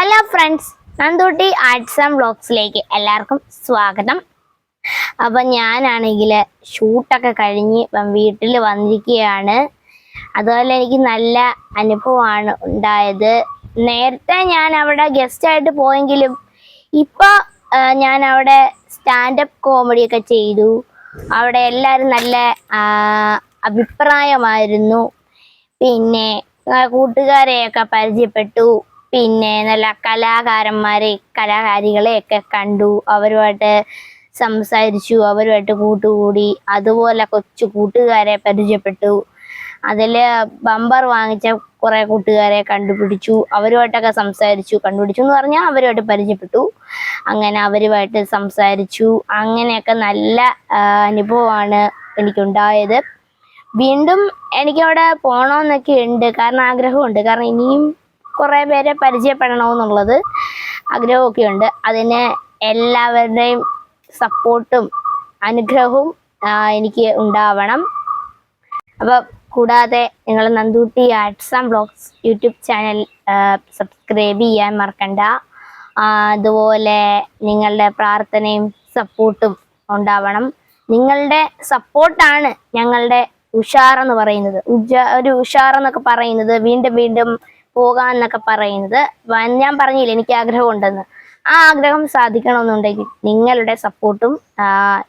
Hello friends Nandootty arts and ബ്ലോഗ്സിലേക്ക് എല്ലാവർക്കും സ്വാഗതം. അപ്പം ഞാനാണെങ്കിൽ ഷൂട്ടൊക്കെ കഴിഞ്ഞ് വീട്ടിൽ വന്നിരിക്കുകയാണ്. അതുപോലെ എനിക്ക് നല്ല അനുഭവമാണ് ഉണ്ടായത്. നേരത്തെ ഞാൻ അവിടെ ഗസ്റ്റായിട്ട് പോയെങ്കിലും ഇപ്പോൾ ഞാൻ അവിടെ സ്റ്റാൻഡപ്പ് കോമഡിയൊക്കെ ചെയ്തു. അവിടെ എല്ലാവരും നല്ല അഭിപ്രായമായിരുന്നു. പിന്നെ കൂട്ടുകാരെയൊക്കെ പരിചയപ്പെട്ടു. പിന്നെ നല്ല കലാകാരന്മാരെ കലാകാരികളെയൊക്കെ കണ്ടു. അവരുമായിട്ട് സംസാരിച്ചു അവരുമായിട്ട് കൂട്ടുകൂടി. അതുപോലെ കൊച്ചു കൂട്ടുകാരെ പരിചയപ്പെട്ടു. അതിൽ ബമ്പർ വാങ്ങിച്ച കുറേ കൂട്ടുകാരെ കണ്ടുപിടിച്ചു. അവരുമായിട്ടൊക്കെ സംസാരിച്ചു കണ്ടുപിടിച്ചു എന്ന് പറഞ്ഞാൽ അവരുമായിട്ട് പരിചയപ്പെട്ടു. അങ്ങനെ അവരുമായിട്ട് സംസാരിച്ചു. അങ്ങനെയൊക്കെ നല്ല അനുഭവമാണ് എനിക്കുണ്ടായത്. വീണ്ടും എനിക്കവിടെ പോകണമെന്നൊക്കെ ഉണ്ട്. കാരണം ആഗ്രഹമുണ്ട്. കാരണം ഇനിയും കുറേ പേരെ പരിചയപ്പെടണമെന്നുള്ളത് ആഗ്രഹമൊക്കെ ഉണ്ട് അതിന് എല്ലാവരുടെയും സപ്പോർട്ടും അനുഗ്രഹവും എനിക്ക് ഉണ്ടാവണം. അപ്പം കൂടാതെ നിങ്ങൾ Nandootty arts and blogs YouTube channel subscribe ചെയ്യാൻ മറക്കണ്ട. അതുപോലെ നിങ്ങളുടെ പ്രാർത്ഥനയും സപ്പോർട്ടും ഉണ്ടാവണം. നിങ്ങളുടെ സപ്പോർട്ടാണ് ഞങ്ങളുടെ ഉഷാറെന്ന് പറയുന്നത്. ഉജ ഒരു ഉഷാറെന്നൊക്കെ പറയുന്നത്. വീണ്ടും വീണ്ടും പോകാന്നൊക്കെ പറയുന്നത്. ഞാൻ പറഞ്ഞില്ല എനിക്ക് ആഗ്രഹമുണ്ടെന്ന് ആ ആഗ്രഹം സാധിക്കണമെന്നുണ്ടെങ്കിൽ നിങ്ങളുടെ സപ്പോർട്ടും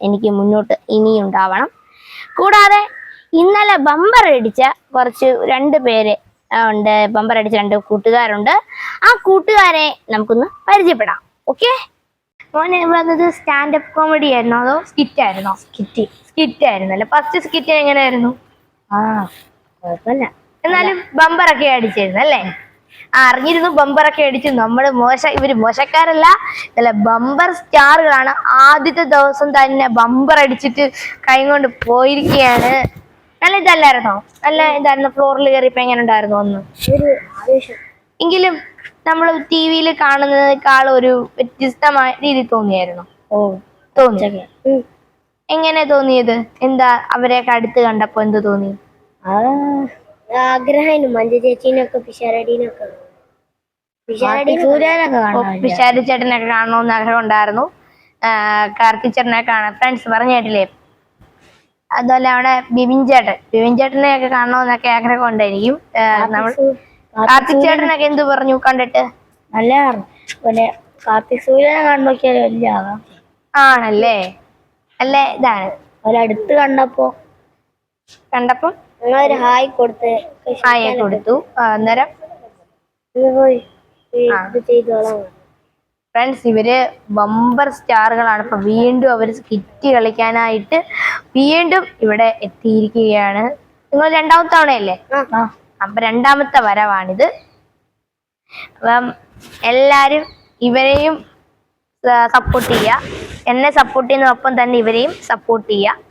എനിക്ക് മുന്നോട്ട് ഇനിയും ഉണ്ടാവണം. കൂടാതെ ഇന്നലെ ബമ്പർ അടിച്ച കുറച്ച് രണ്ട് പേര് ഉണ്ട്. ബമ്പർ അടിച്ച രണ്ട് കൂട്ടുകാരുണ്ട്. ആ കൂട്ടുകാരെ നമുക്കൊന്ന് പരിചയപ്പെടാം. ഓക്കെ മോനെ വന്നത് സ്റ്റാൻഡപ്പ് കോമഡി ആയിരുന്നോ? അതോ സ്കിറ്റ് ആയിരുന്നോ? സ്കിറ്റ് സ്കിറ്റ് ആയിരുന്നല്ലേ? ഫസ്റ്റ് സ്കിറ്റ് എങ്ങനെയായിരുന്നു? ആ കുഴപ്പമില്ല. എന്നാലും ബമ്പറൊക്കെ അടിച്ചിരുന്നു അല്ലേ? ആ അറിഞ്ഞിരുന്നു ബമ്പറൊക്കെ അടിച്ചു. നമ്മൾ മോശ ഇവർ മോശക്കാരല്ല. അല്ല ബമ്പർ സ്റ്റാറുകളാണ്. ആദ്യത്തെ ദിവസം തന്നെ ബമ്പർ അടിച്ചിട്ട് കൈ കൊണ്ട് പോയിരിക്കുകയാണ്. നല്ല ഇതല്ലായിരുന്നോ? നല്ല ഇതായിരുന്നു ഫ്ലോറിൽ കയറിയപ്പോ എങ്ങനെ ഉണ്ടായിരുന്നു ഒന്ന്? എങ്കിലും നമ്മൾ ടി വിയിൽ കാണുന്നതിനേക്കാൾ ഒരു വ്യത്യസ്തമായ രീതി തോന്നിയായിരുന്നു? ഓ തോന്നി. എങ്ങനെ തോന്നിയത്? എന്താ അവരെയൊക്കെ അടുത്ത് കണ്ടപ്പോ എന്ത് തോന്നി? ആ ആഗ്രഹം മഞ്ജു ചേച്ചീനൊക്കെ പിഷാരടീനൊക്കെ. പിഷാരി ചേട്ടനൊക്കെ കാണണമെന്ന് ആഗ്രഹം ഉണ്ടായിരുന്നു. കാർത്തിക് ചേട്ടനെ കാണാൻ ഫ്രണ്ട്സ് പറഞ്ഞു കേട്ടില്ലേ? അതുപോലെ അവിടെ ബിബിൻ ചേട്ടൻ. ബിബിൻ ചേട്ടനെ ഒക്കെ കാണണമെന്നൊക്കെ ആഗ്രഹം ഉണ്ടായിരിക്കും. നമ്മൾ കാർത്തിക് ചേട്ടനൊക്കെ എന്ത് പറഞ്ഞു കണ്ടിട്ട്? നല്ല പിന്നെ കാർത്തിക് സൂര്യനെ കണ്ടു നോക്കിയാൽ വലിയ ആകാം. ആണല്ലേ? അല്ലേ ഇതാണ്. അടുത്ത് കണ്ടപ്പോ കണ്ടപ്പം? ഞങ്ങളൊരു ഹായ് കൊടുത്ത് ഹായ് കൊടുത്തു. അന്നേരം? ഫ്രണ്ട്സ് ഇവർ ബമ്പർ സ്റ്റാറുകളാണ്. ഇപ്പൊ വീണ്ടും അവർ കിറ്റ് കളിക്കാനായിട്ട് വീണ്ടും ഇവിടെ എത്തിയിരിക്കുകയാണ്. നിങ്ങൾ രണ്ടാമത്തെ തവണയല്ലേ? അപ്പൊ രണ്ടാമത്തെ വരവാണിത്. അപ്പം എല്ലാരും ഇവരെയും സപ്പോർട്ട് ചെയ്യുക. എന്നെ സപ്പോർട്ട് ചെയ്യുന്നതിനൊപ്പം തന്നെ ഇവരെയും സപ്പോർട്ട് ചെയ്യുക.